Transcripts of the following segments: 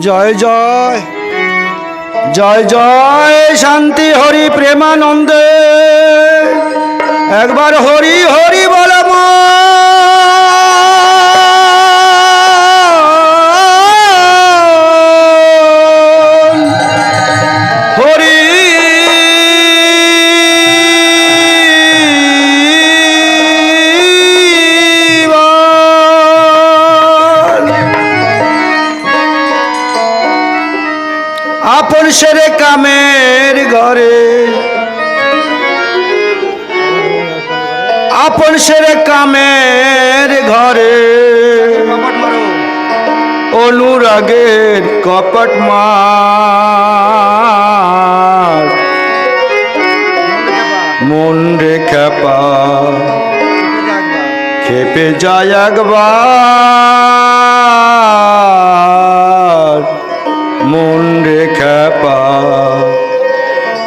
জয় জয়। জয় জয় শান্তি হরি প্রেমানন্দে। একবার হরি হরি বলে সেরে কামের ঘরে। আপন সেরে কামের ঘরে। অনুরাগের কপট মার। মন রে খেপা খেপে যায় একবার। মন রে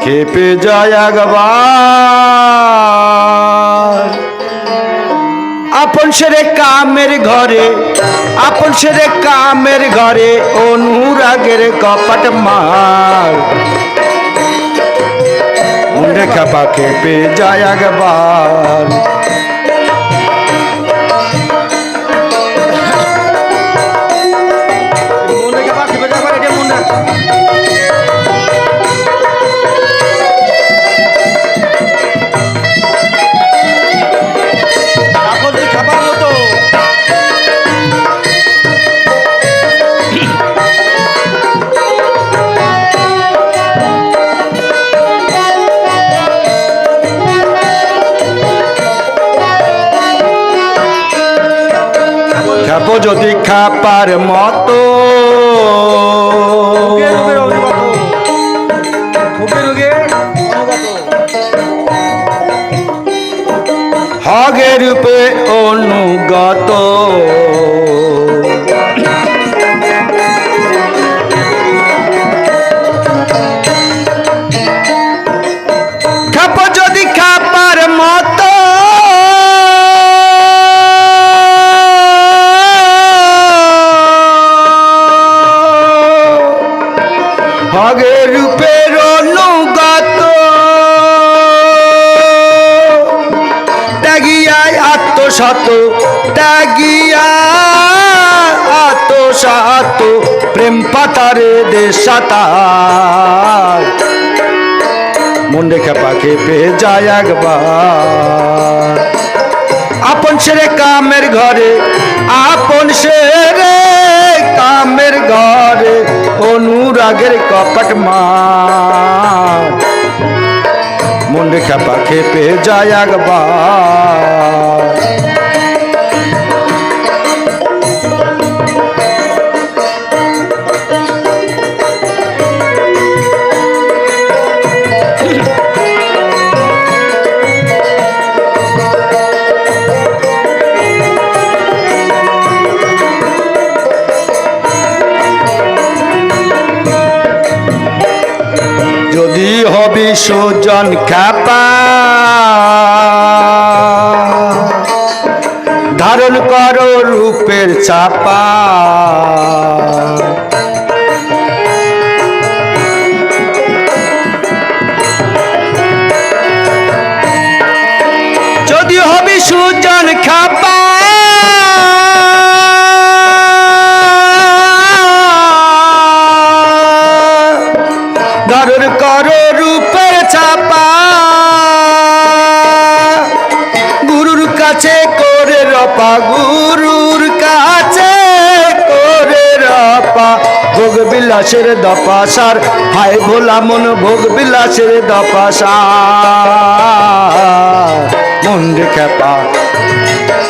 খেপা যায় একবার। আপন সেরে কামের ঘরে, আপন সেরে কামের ঘরে অনুরাগের কপট মার। খেপা খেপে যায় একবার। যদি খাপার মতো। হগে রূপে অনুগত। আত্মশত ত্যাগিয়া, আত্মসাত প্রেম পাতারে দেশাতার। মুন্ডে খেপা খেপে যায় একবার। আপন সেরে কামের ঘরে, আপন সেরে কামের ঘরে অনুরাগের কপট মা মুন্ডে খেপা খেপে যায় একবার। সুজন খ্যাপা। ধারণ করো রূপের চাপা। গুরুর কাছে করে রপা, ভোগ বিলাসের দপাসার হায় ভোলা মন, ভোগ বিলাসের দপাসার মুন্ডে খেপা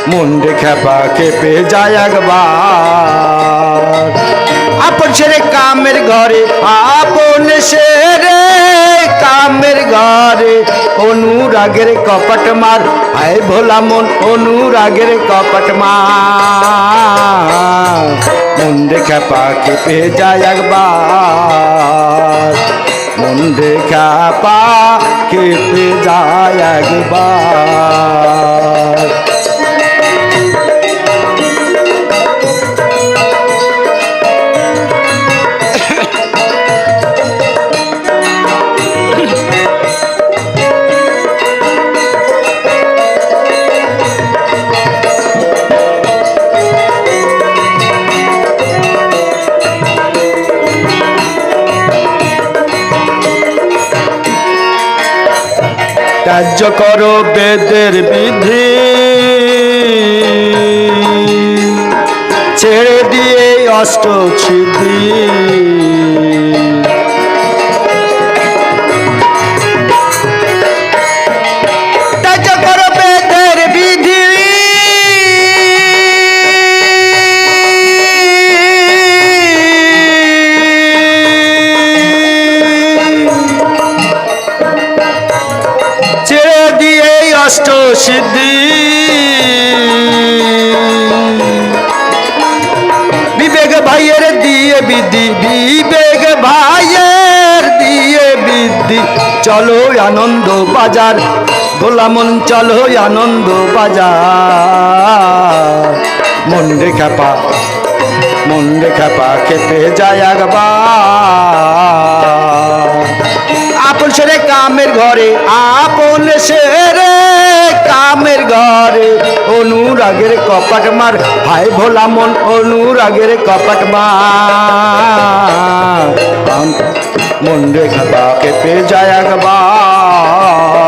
মুন্ডে খেপা খেপে যায় একবার। আপন সেরে কামের ঘরে, আপন সেরে কামের ঘরে, অনুরাগের কপট মার। আয় ভোলা মন, অনুরাগের কপট মার। মুন্ডে পাকে পেয়ে যায় একবার। মুন্ডে পা কেঁপে যায় একবার। ত্যায্য করো বেদের বিধি। ছেড়ে দিয়ে অষ্ট সিদ্ধি সিদ্ধি বিবেক ভাইয়ের দিয়ে বিধি, বিবেক ভাইয়ের দিয়ে বিধি। চলো আনন্দ বাজার গোলামন চলো আনন্দ বাজার। মন রেখা পা মন রেখা পা খেতে যায় একবার। আপন সেরে কামের ঘরে, আপন সেরে কামের ঘরে, অনুরাগের কপাট মার। হাই ভোলা মন, অনুরাগের কপাট মার। মন রেখা পেপে যায় একবার।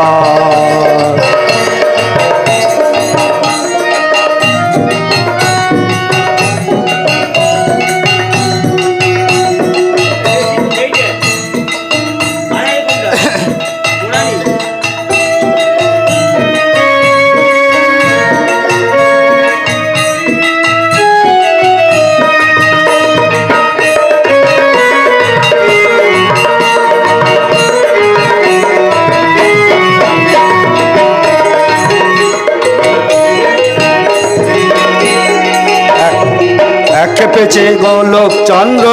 এক পেছে গোলক চন্দ্র।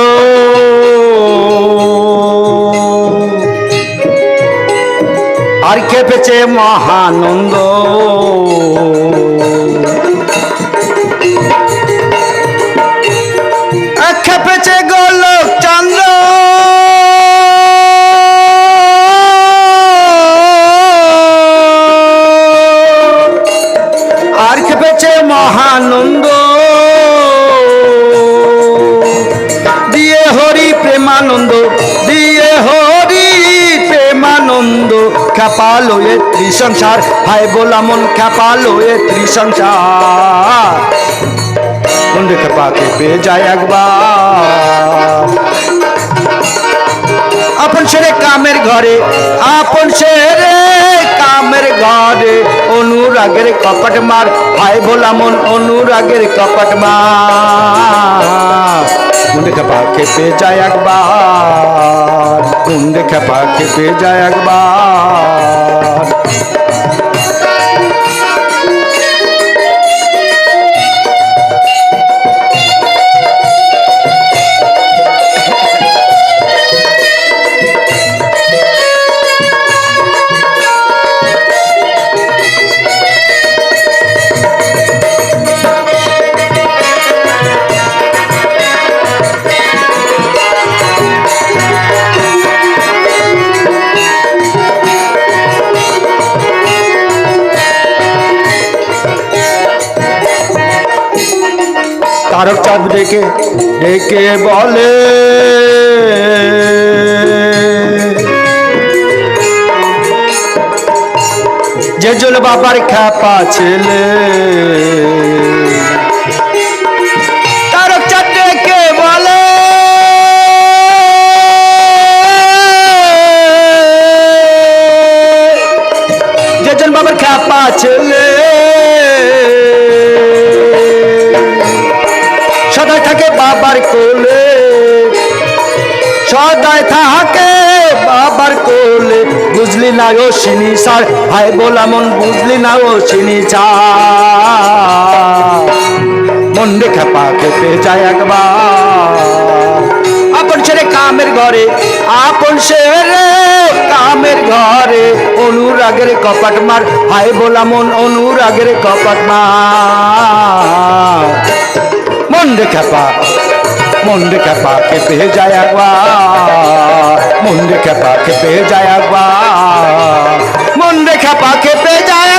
আর খেপেছে মহানন্দ। এক খেপেছে গোলক এ ত্রিসংসার হায় বোলামন খ্যাপালো এ ত্রিসংসার মন রেখে পাকে পেয়ে যায় একবার। আপন সেরে কামের ঘরে, আপন সেরে কামের ঘরে, অনুরাগের কপট মার ভাই ভোলা মন অনুরাগের কপট মার। মুন্ডে খেপা খেপে যায় একবার মুন্ডে খেপা খেপে যায় একবার। তারক চাঁদ ডেকে ডেকে বলে, যে জল বাবার খ্যাপা ছেলে। তারক চাঁদ বলে যেজন বাবার খ্যাপা ছেলে। বুঝলি ও সিনি সার হায় বলা মন বুঝলি না ও চার মন রেখা পা খেতে যায় একবার। আপন ছেড়ে কামের ঘরে, আপন সেরে কামের ঘরে, অনুরাগের কপাট মার। হায় বলা মন অনুরাগের কপাট মার। মন রেখা পা, মন রেখা পা খেপে যায় একবার। মন রেখা পা খেপে যায় একবার। মন রেখা পা খেপে যায়।